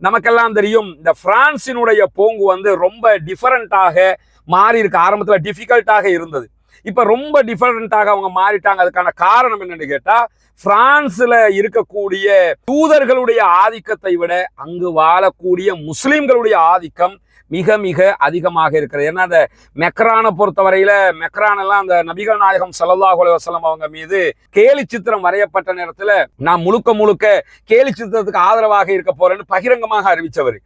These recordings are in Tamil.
நமக்கெல்லாம் தெரியும் இந்த பிரான்சினுடைய போங்கு வந்து ரொம்ப டிஃபரண்டாக மாறி இருக்கு ஆரம்பத்தில் டிஃபிகல்ட்டாக இருந்தது. இப்ப ரொம்ப டிஃபரண்டாக அவங்க மாறிட்டாங்க. அதுக்கான காரணம் என்னன்னு கேட்டா பிரான்ஸ்ல இருக்கக்கூடிய தூதர்களுடைய ஆதிக்கத்தை விட அங்கு வாழக்கூடிய முஸ்லிம்களுடைய ஆதிக்கம் மிக மிக அதிகமாக இருக்கிறது. ஏன்னா அந்த மெக்ரானை பொறுத்தவரையில மெக்ரானெல்லாம் அந்த நபிகள் நாயகம் ஸல்லல்லாஹு அலுவலம் அவங்க மீது கேலி சித்திரம் வரையப்பட்ட நேரத்துல நான் முழுக்க முழுக்க கேலி சித்திரத்துக்கு ஆதரவாக இருக்க போறேன்னு பகிரங்கமாக அறிவிச்சவர்.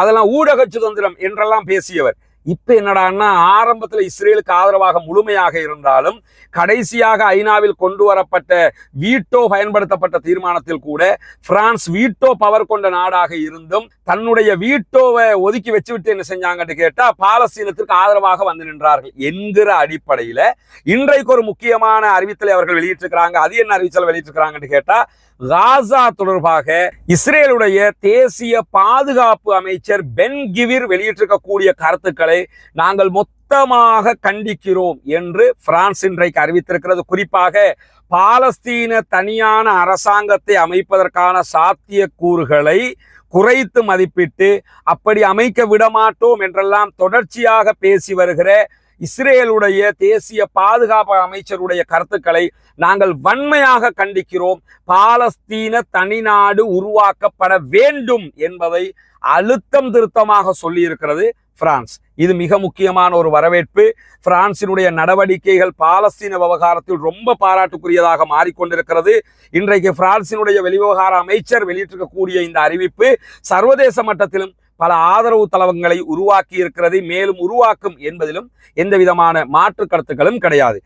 அதெல்லாம் ஊடக சுதந்திரம் என்றெல்லாம் பேசியவர். இப்போ என்னடான்னா ஆரம்பத்தில் இஸ்ரேலுக்கு ஆதரவாக முழுமையாக இருந்தாலும் கடைசியாக ஐநாவில் கொண்டு வரப்பட்ட வீட்டோ பயன்படுத்தப்பட்ட தீர்மானத்தில் கூட பிரான்ஸ் வீட்டோ பவர் கொண்ட நாடாக இருந்தும் தன்னுடைய வீட்டோவை ஒதுக்கி வச்சுவிட்டு என்ன செஞ்சாங்கன்னு கேட்டா பாலஸ்தீனத்திற்கு ஆதரவாக வந்து நின்றார்கள் என்கிற அடிப்படையில இன்றைக்கு ஒரு முக்கியமான அறிவித்தலை அவர்கள் வெளியிட்டிருக்கிறாங்க. அது என்ன அறிவித்தல் வெளியிட்டிருக்கிறாங்கன்னு கேட்டா காசா தொடர்பாக இஸ்ரேலுடைய தேசிய பாதுகாப்பு அமைச்சர் பென் கிவிர் வெளியிட்டிருக்கக்கூடிய கருத்துக்களை நாங்கள் மொத்தமாக கண்டிக்கிறோம் என்று பிரான்ஸ் இன்றைக்கு அறிவித்திருக்கிறது. குறிப்பாக பாலஸ்தீன தனியான அரசாங்கத்தை அமைப்பதற்கான சாத்தியக்கூறுகளை குறைத்து மதிப்பிட்டு அப்படி அமைக்க விடமாட்டோம் என்றெல்லாம் தொடர்ச்சியாக பேசி வருகிற இஸ்ரேலுடைய தேசிய பாதுகாப்பு அமைச்சருடைய கருத்துக்களை நாங்கள் வன்மையாக கண்டிக்கிறோம். பாலஸ்தீன தனிநாடு உருவாக்கப்பட வேண்டும் என்பதை அழுத்தம் திருத்தமாக சொல்லியிருக்கிறது பிரான்ஸ். இது மிக முக்கியமான ஒரு வரவேற்பு. பிரான்சினுடைய நடவடிக்கைகள் பாலஸ்தீன விவகாரத்தில் ரொம்ப பாராட்டுக்குரியதாக மாறிக்கொண்டிருக்கிறது. இன்றைக்கு பிரான்சினுடைய வெளிவிவகார அமைச்சர் வெளியிட்டிருக்கக்கூடிய இந்த அறிவிப்பு சர்வதேச மட்டத்திலும் பல ஆதரவு தளவங்களை உருவாக்கி இருக்கிறது மேலும் உருவாக்கும் என்பதிலும் எந்த விதமான மாற்று கருத்துக்களும் கிடையாது.